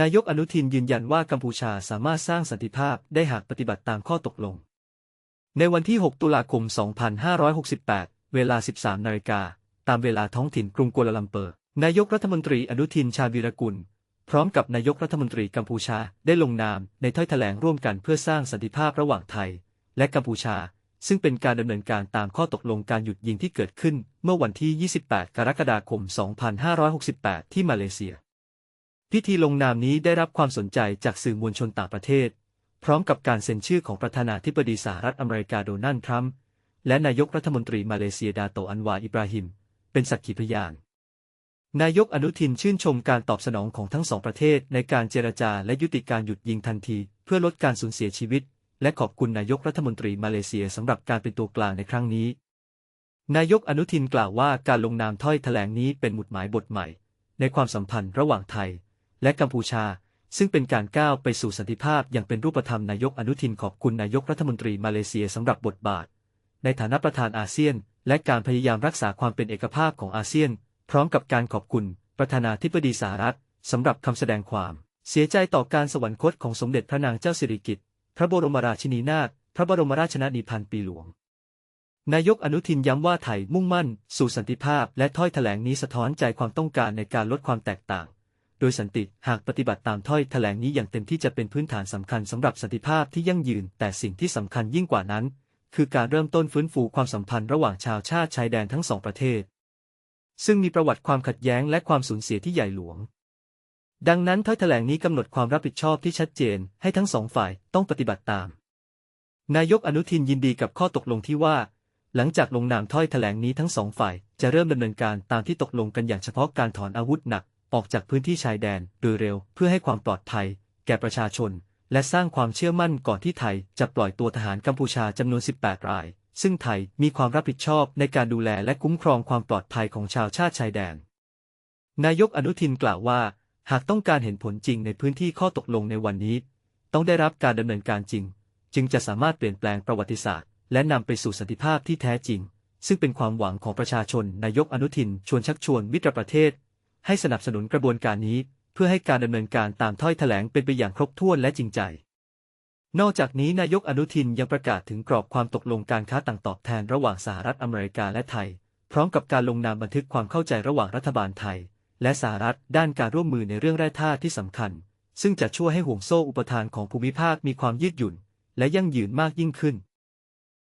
นายกอนุทินยืนยันว่ากัมพูชาสามารถสร้างสันติภาพได้หากปฏิบัติตามข้อตกลง ในวันที่ 6 ตุลาคม 2568 เวลา 13 นาฬิกา ตามเวลาท้องถิ่นกรุงกัวลาลัมเปอร์ นายกรัฐมนตรีอนุทินชาญวีรกุล พร้อมกับนายกรัฐมนตรีกัมพูชาได้ลงนามในถ้อยแถลงร่วมกันเพื่อสร้างสันติภาพระหว่างไทย และกัมพูชา ซึ่งเป็นการดำเนินการตามข้อตกลงการหยุดยิงที่เกิดขึ้น เมื่อวันที่ 28 กรกฎาคม 2568 ที่มาเลเซีย พิธีลงนามนี้ได้รับความสนใจจากสื่อมวลชนต่างประเทศ พร้อมกับการเซ็นชื่อของประธานาธิบดีสหรัฐอเมริกาโดนัลด์ทรัมป์และนายกรัฐมนตรีมาเลเซียดาโตอันวาอิบราฮิม เป็นสักขีพยาน นายกอนุทินชื่นชมการตอบสนองของทั้งสองประเทศในการเจรจาและยุติการหยุดยิงทันที เพื่อลดการสูญเสียชีวิต และขอบคุณนายกรัฐมนตรีมาเลเซียสำหรับการเป็นตัวกลางในครั้งนี้ นายกอนุทินกล่าวว่าการลงนามถ้อยแถลงนี้เป็นหมุดหมายบทใหม่ ในความสัมพันธ์ระหว่างไทย และกัมพูชา ซึ่งเป็นการก้าวไปสู่สันติภาพอย่างเป็นรูปธรรมนายกอนุทินขอบคุณนายกรัฐมนตรีมาเลเซียสำหรับบทบาท ในฐานะประธานอาเซียน และการพยายามรักษาความเป็นเอกภาพของอาเซียน พร้อมกับการขอบคุณ ประธานาธิบดีสหรัฐสำหรับคำแสดงความ เสียใจต่อการสวรรคตของสมเด็จพระนางเจ้าสิริกิติ์พระบรมราชินีนาถพระบรมราชชนนีพันปีหลวงนายกอนุทินย้ำว่าไทยมุ่งมั่น สู่สันติภาพและถ้อยแถลงนี้สะท้อนใจความต้องการในการลดความแตกต่าง โดยสันติหากปฏิบัติตามถ้อยแถลงนี้อย่างเต็มที่จะเป็นพื้นฐานสำคัญสำหรับสันติภาพที่ยั่งยืน แต่สิ่งที่สำคัญยิ่งกว่านั้น คือการเริ่มต้นฟื้นฟูความสัมพันธ์ระหว่างชาวชาติชายแดนทั้งสองประเทศ ซึ่งมีประวัติความขัดแย้งและความสูญเสียที่ใหญ่หลวง ดังนั้นถ้อยแถลงนี้กำหนดความรับผิดชอบที่ชัดเจน ให้ทั้งสองฝ่ายต้องปฏิบัติตาม นายกอนุทินยินดีกับข้อตกลงที่ว่า หลังจากลงนามถ้อยแถลงนี้ทั้งสองฝ่ายจะเริ่มดำเนินการตามที่ตกลงกันอย่างเฉพาะการถอนอาวุธหนัก ออกจากพื้นที่ชายแดนโดยเร็วเพื่อให้ความปลอดภัย แก่ประชาชน และสร้างความเชื่อมั่นก่อนที่ไทยจะปล่อยตัวทหารกัมพูชาจำนวน 18 ราย ซึ่งไทยมีความรับผิดชอบในการดูแลและคุ้มครองความปลอดภัยของชาวชาติชายแดน นายกอนุทินกล่าวว่า หากต้องการเห็นผลจริงในพื้นที่ข้อตกลงในวันนี้ ต้องได้รับการดำเนินการจริง จึงจะสามารถเปลี่ยนแปลงประวัติศาสตร์ และนำไปสู่สันติภาพที่แท้จริงซึ่งเป็นความหวังของประชาชน นายกอนุทิน ชวนชักชวนมิตรประเทศ ให้สนับสนุนกระบวนการนี้ เพื่อให้การดำเนินการตามถ้อยแถลงเป็นไปอย่างครบถ้วนและจริงใจ นอกจากนี้นายกอนุทินยังประกาศถึงกรอบความตกลงการค้าต่างตอบแทนระหว่างสหรัฐอเมริกาและไทย พร้อมกับการลงนามบันทึกความเข้าใจระหว่างรัฐบาลไทย และสหรัฐด้านการร่วมมือในเรื่องแร่ธาตุที่สำคัญ ซึ่งจะช่วยให้ห่วงโซ่อุปทานของภูมิภาคมีความยืดหยุ่น และยั่งยืนมากยิ่งขึ้น